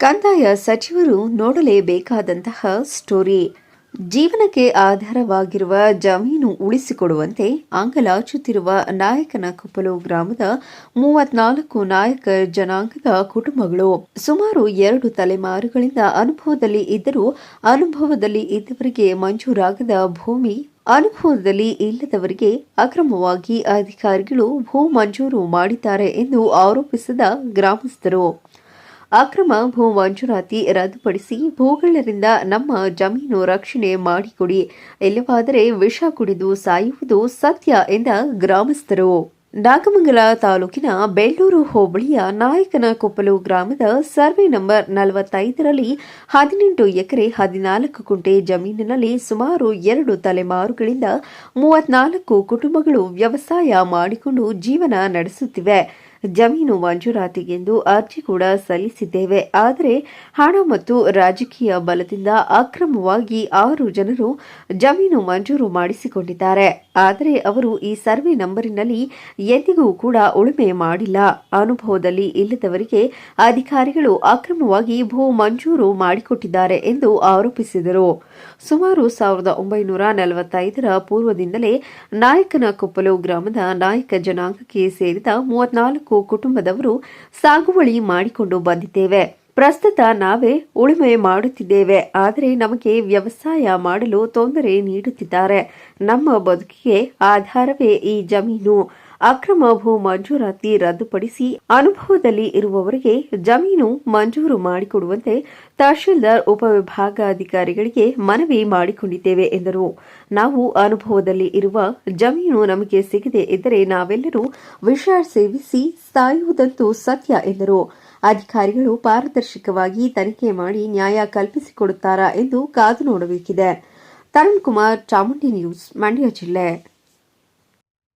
ಕಂದಾಯ ಸಚಿವರು ನೋಡಲೇಬೇಕಾದಂತಹ ಸ್ಟೋರಿ. ಜೀವನಕ್ಕೆ ಆಧಾರವಾಗಿರುವ ಜಮೀನು ಉಳಿಸಿಕೊಡುವಂತೆ ಅಂಗಲಾಚುತ್ತಿರುವ ನಾಯಕನ ಕೊಪ್ಪಲು ಗ್ರಾಮದ ಮೂವತ್ನಾಲ್ಕು ನಾಯಕ ಜನಾಂಗದ ಕುಟುಂಬಗಳು. ಸುಮಾರು ಎರಡು ತಲೆಮಾರುಗಳಿಂದ ಅನುಭವದಲ್ಲಿ ಇದ್ದರೂ ಅನುಭವದಲ್ಲಿ ಇದ್ದವರಿಗೆ ಮಂಜೂರಾಗದ ಭೂಮಿ, ಅನುಭವದಲ್ಲಿ ಇಲ್ಲದವರಿಗೆ ಅಕ್ರಮವಾಗಿ ಅಧಿಕಾರಿಗಳು ಭೂ ಮಂಜೂರು ಮಾಡಿದ್ದಾರೆ ಎಂದು ಆರೋಪಿಸಿದ ಗ್ರಾಮಸ್ಥರು. ಅಕ್ರಮ ಭೂ ಮಂಜೂರಾತಿ ರದ್ದುಪಡಿಸಿ ಭೂಗಳರಿಂದ ನಮ್ಮ ಜಮೀನು ರಕ್ಷಣೆ ಮಾಡಿಕೊಡಿ. ಇಲ್ಲವಾದರೆ ವಿಷ ಕುಡಿದು ಸಾಯುವುದು ಸತ್ಯ ಎಂದ ಗ್ರಾಮಸ್ಥರು. ನಾಗಮಂಗಲ ತಾಲೂಕಿನ ಬೆಳ್ಳೂರು ಹೋಬಳಿಯ ನಾಯಕನಕೊಪ್ಪಲು ಗ್ರಾಮದ ಸರ್ವೆ ನಂಬರ್ ನಲವತ್ತೈದರಲ್ಲಿ ಹದಿನೆಂಟು ಎಕರೆ ಹದಿನಾಲ್ಕು ಕುಂಟೆ ಜಮೀನಿನಲ್ಲಿ ಸುಮಾರು ಎರಡು ತಲೆಮಾರುಗಳಿಂದ ಮೂವತ್ನಾಲ್ಕು ಕುಟುಂಬಗಳು ವ್ಯವಸಾಯ ಮಾಡಿಕೊಂಡು ಜೀವನ ನಡೆಸುತ್ತಿವೆ. ಜಮೀನು ಮಂಜೂರಾತಿಗೆಂದು ಅರ್ಜಿ ಕೂಡ ಸಲ್ಲಿಸಿದ್ದೇವೆ. ಆದರೆ ಹಣ ಮತ್ತು ರಾಜಕೀಯ ಬಲದಿಂದ ಅಕ್ರಮವಾಗಿ ಆರು ಜನರು ಜಮೀನು ಮಂಜೂರು ಮಾಡಿಸಿಕೊಂಡಿದ್ದಾರೆ. ಆದರೆ ಅವರು ಈ ಸರ್ವೆ ನಂಬರಿನಲ್ಲಿ ಎಂದಿಗೂ ಕೂಡ ಉಳುಮೆ ಮಾಡಿಲ್ಲ. ಅನುಭವದಲ್ಲಿ ಇಲ್ಲದವರಿಗೆ ಅಧಿಕಾರಿಗಳು ಅಕ್ರಮವಾಗಿ ಭೂ ಮಂಜೂರು ಮಾಡಿಕೊಟ್ಟಿದ್ದಾರೆ ಎಂದು ಆರೋಪಿಸಿದರು. ಸುಮಾರು ಸಾವಿರದ ಒಂಬೈನೂರ ನಲವತ್ತೈದರ ಪೂರ್ವದಿಂದಲೇ ನಾಯಕನಕೊಪ್ಪಲು ಗ್ರಾಮದ ನಾಯಕ ಜನಾಂಗಕ್ಕೆ ಸೇರಿದ ಮೂವತ್ನಾಲ್ಕು ಕುಟುಂಬದವರು ಸಾಗುವಳಿ ಮಾಡಿಕೊಂಡು ಬಂದಿದ್ದೇವೆ. ಪ್ರಸ್ತುತ ನಾವೇ ಉಳುಮೆ ಮಾಡುತ್ತಿದ್ದೇವೆ. ಆದರೆ ನಮಗೆ ವ್ಯವಸಾಯ ಮಾಡಲು ತೊಂದರೆ ನೀಡುತ್ತಿದ್ದಾರೆ. ನಮ್ಮ ಬದುಕಿಗೆ ಆಧಾರವೇ ಈ ಜಮೀನು. ಅಕ್ರಮ ಭೂ ಮಂಜೂರಾತಿ ರದ್ದುಪಡಿಸಿ ಅನುಭವದಲ್ಲಿ ಇರುವವರಿಗೆ ಜಮೀನು ಮಂಜೂರು ಮಾಡಿಕೊಡುವಂತೆ ತಹಶೀಲ್ದಾರ್ ಉಪವಿಭಾಗಾಧಿಕಾರಿಗಳಿಗೆ ಮನವಿ ಮಾಡಿಕೊಂಡಿದ್ದೇವೆ ಎಂದರು. ನಾವು ಅನುಭವದಲ್ಲಿ ಇರುವ ಜಮೀನು ನಮಗೆ ಸಿಗದೆ ಇದ್ದರೆ ನಾವೆಲ್ಲರೂ ವಿಷ ಸೇವಿಸಿ ಸಾಯುವುದಂತೂ ಸತ್ಯ ಎಂದರು. ಅಧಿಕಾರಿಗಳು ಪಾರದರ್ಶಕವಾಗಿ ತನಿಖೆ ಮಾಡಿ ನ್ಯಾಯ ಕಲ್ಪಿಸಿಕೊಡುತ್ತಾರಾ ಎಂದು ಕಾದು ನೋಡಬೇಕಿದೆ. ತರುಣ್ ಕುಮಾರ್ ಚಾಮುಂಡಿ ನ್ಯೂಸ್, ಮಂಡ್ಯ ಜಿಲ್ಲೆ.